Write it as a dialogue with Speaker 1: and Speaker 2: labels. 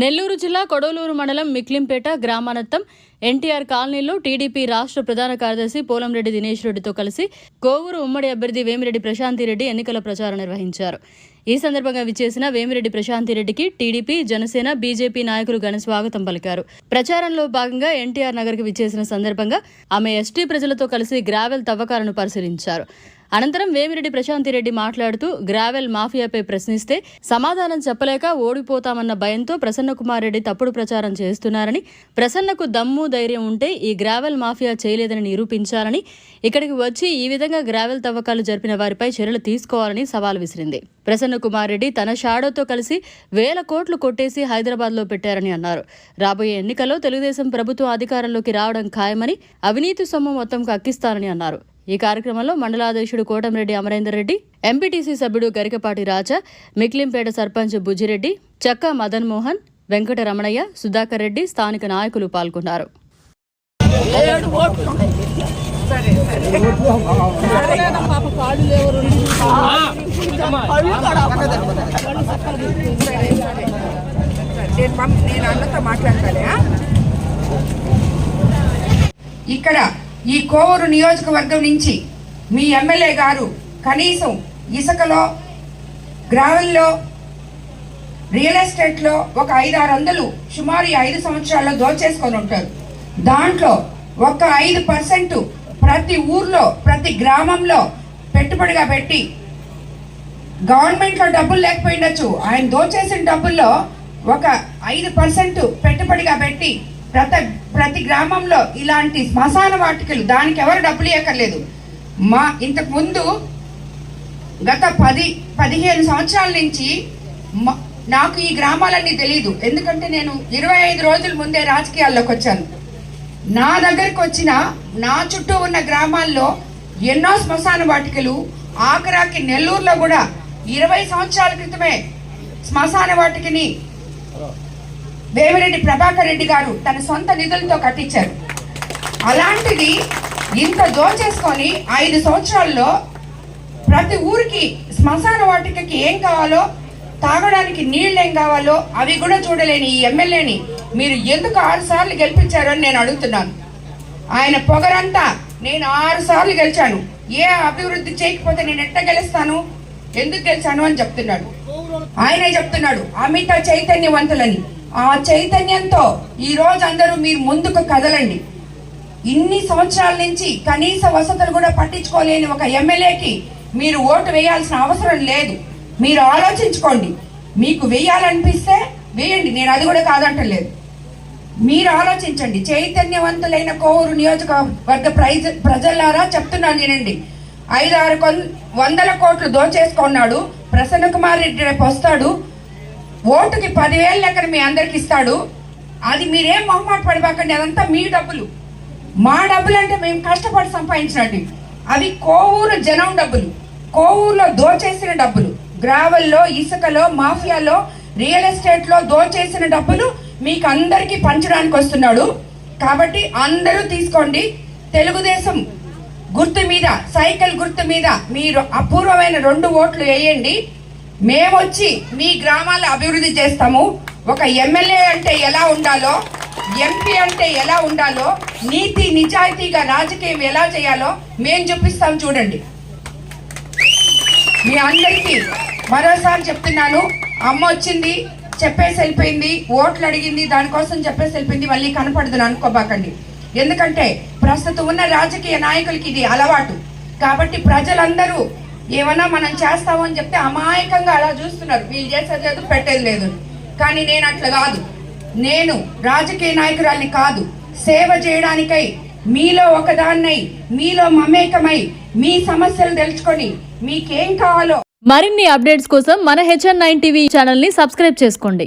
Speaker 1: నెల్లూరు జిల్లా కొడవలూరు మండలం మిక్లింపేట గ్రామానత్తం ఎన్టీఆర్ కాలనీలో టీడీపీ రాష్ట్ర ప్రధాన కార్యదర్శి పోలంరెడ్డి దినేష్ రెడ్డితో కలిసి కోవూరు ఉమ్మడి అభ్యర్థి వేమిరెడ్డి ప్రశాంతిరెడ్డి ఎన్నికల ప్రచారం నిర్వహించారు. ఈ సందర్భంగా విచ్చేసిన వేమిరెడ్డి ప్రశాంతిరెడ్డికి టీడీపీ జనసేన బీజేపీ నాయకులు ఘన స్వాగతం పలికారు. ప్రచారంలో భాగంగా ఎన్టీఆర్ నగర్కి విచ్చేసిన సందర్భంగా ఆమె ఎస్టీ ప్రజలతో కలిసి గ్రావెల్ తవ్వకాలను పరిశీలించారు. అనంతరం వేమిరెడ్డి ప్రశాంతిరెడ్డి మాట్లాడుతూ గ్రావెల్ మాఫియాపై ప్రశ్నిస్తే సమాధానం చెప్పలేక ఓడిపోతామన్న భయంతో ప్రసన్న కుమార్ రెడ్డి తప్పుడు ప్రచారం చేస్తున్నారని ప్రసన్నకు దమ్ము ధైర్యం ఉంటే ఈ గ్రావెల్ మాఫియా చేయలేదని నిరూపించాలని ఇక్కడికి వచ్చి ఈ విధంగా గ్రావెల్ తవ్వకాలు జరిపిన వారిపై చర్యలు తీసుకోవాలని సవాల్ విసిరింది. ప్రసన్న కుమార్ రెడ్డి తన షాడోతో కలిసి వేల కోట్లు కొట్టేసి హైదరాబాద్లో పెట్టారని అన్నారు. రాబోయే ఎన్నికల్లో తెలుగుదేశం ప్రభుత్వం అధికారంలోకి రావడం ఖాయమని అవినీతి సొమ్ము మొత్తం కక్కిస్తారని అన్నారు. ఈ కార్యక్రమంలో మండలాధ్యక్షుడు కోటమిరెడ్డి అమరేందర్ రెడ్డి ఎంపీటీసీ సభ్యుడు గరికపాటి రాజా మిక్లింపేట సర్పంచ్ బుజ్జిరెడ్డి చక్కా మదన్ మోహన్ వెంకటరమణయ్య సుధాకర్ రెడ్డి స్థానిక నాయకులు పాల్గొన్నారు.
Speaker 2: ఇక్కడ ఈ కోవూరు నియోజకవర్గం నుంచి మీ ఎమ్మెల్యే గారు కనీసం ఇసుకలో గ్రావెల్లో రియల్ ఎస్టేట్లో ఒక ఐదు ఆరు వందలు సుమారు ఐదు సంవత్సరాల్లో దోచేసుకొని ఉంటారు. దాంట్లో ఒక ఐదు పర్సెంట్ ప్రతి ఊర్లో ప్రతి గ్రామంలో పెట్టుబడిగా పెట్టి గవర్నమెంట్లో డబ్బులు లేకపోయిండొచ్చు ఆయన దోచేసిన డబ్బుల్లో ఒక ఐదు పర్సెంట్ పెట్టుబడిగా పెట్టి ప్రతి ప్రతి గ్రామంలో ఇలాంటి శ్మశాన వాటికలు దానికి ఎవరు డబ్బులు ఇవ్వక్కర్లేదు మా ఇంతకు ముందు గత పది పదిహేను సంవత్సరాల నుంచి మ- నాకు ఈ గ్రామాలన్నీ తెలియదు ఎందుకంటే నేను ఇరవై ఐదు రోజుల ముందే రాజకీయాల్లోకి వచ్చాను. నా దగ్గరికి వచ్చిన నా చుట్టూ ఉన్న గ్రామాల్లో ఎన్నో శ్మశాన వాటికలు ఆఖరాకి నెల్లూరులో కూడా ఇరవై సంవత్సరాల క్రితమే శ్మశాన వాటికని వేమిరెడ్డి ప్రభాకర్ రెడ్డి గారు తన సొంత నిధులతో కట్టించారు. అలాంటిది ఇంత దోచేసుకొని ఐదు సంవత్సరాల్లో ప్రతి ఊరికి శ్మశాన వాటికకి ఏం కావాలో తాగడానికి నీళ్ళు ఏం కావాలో అవి కూడా చూడలేని ఈ ఎమ్మెల్యేని మీరు ఎందుకు ఆరు సార్లు గెలిపించారు అని నేను అడుగుతున్నాను. ఆయన పొగరంతా నేను ఆరు సార్లు గెలిచాను. ఏ అభివృద్ధి చేయకపోతే నేను ఎట్ట గెలుస్తాను? ఎందుకు గెలిచాను అని చెప్తున్నాడు. ఆయనే చెప్తున్నాడు అమిత చైతన్యవంతులని. ఆ చైతన్యంతో ఈ రోజు అందరూ మీరు ముందుకు కదలండి. ఇన్ని సంవత్సరాల నుంచి కనీస వసతులు కూడా పట్టించుకోలేని ఒక ఎమ్మెల్యేకి మీరు ఓటు వేయాల్సిన అవసరం లేదు. మీరు ఆలోచించుకోండి. మీకు వేయాలనిపిస్తే వేయండి. నేను అది కూడా కాదంటలేదు. మీరు ఆలోచించండి. చైతన్యవంతులైన కోవూరు నియోజకవర్గ ప్రైజ్ ప్రజలారా చెప్తున్నాను నేనండి ఐదు ఆరు వందల కోట్లు దోచేసుకున్నాడు. ప్రసన్న కుమార్ రెడ్డి రేపు వస్తాడు. ఓటుకి పదివేలు లెక్కన మీ అందరికి ఇస్తాడు. అది మీరేం మొహమాట పడిపోకండి అదంతా మీ డబ్బులు. మా డబ్బులు అంటే మేము కష్టపడి సంపాదించినట్టు. అవి కోవూరు జనం డబ్బులు. కోవూరులో దోచేసిన డబ్బులు. గ్రావెల్లో ఇసుకలో మాఫియాలో రియల్ ఎస్టేట్లో దోచేసిన డబ్బులు మీకు అందరికీ పంచడానికి వస్తున్నాడు. కాబట్టి అందరూ తీసుకోండి. తెలుగుదేశం గుర్తు మీద సైకిల్ గుర్తు మీద మీరు అపూర్వమైన రెండు ఓట్లు వేయండి. మేమొచ్చి మీ గ్రామాల అభివృద్ధి చేస్తాము. ఒక ఎమ్మెల్యే అంటే ఎలా ఉండాలో ఎంపీ అంటే ఎలా ఉండాలో నీతి నిజాయితీగా రాజకీయం ఎలా చేయాలో మేము చూపిస్తాం చూడండి. మీ అందరికీ మరోసారి చెప్తున్నాను అమ్మ వచ్చింది చెప్పేసి వెళ్ళిపోయింది ఓట్లు అడిగింది దానికోసం చెప్పేసి వెళ్ళిపోయింది మళ్ళీ కనపడదు అనుకోబాకండి. ఎందుకంటే ప్రస్తుతం ఉన్న రాజకీయ నాయకులకి ఇది అలవాటు. కాబట్టి ప్రజలందరూ ఏమన్నా మనం చేస్తామని చెప్తే అమాయకంగా అలా చూస్తున్నారు. వీళ్ళు చేసేది లేదు పెట్టేది లేదు. కానీ నేను అట్లా కాదు. నేను రాజకీయ నాయకురాల్ని కాదు. సేవ చేయడానికై మీలో ఒకదాన్నై మీలో మమేకమై మీ సమస్యలు తెలుసుకొని మీకేం కావాలో
Speaker 1: మరిన్ని అప్డేట్స్ కోసం మన హెచ్ఎన్ నైన్ టీవీ ఛానల్ని సబ్స్క్రైబ్ చేసుకోండి.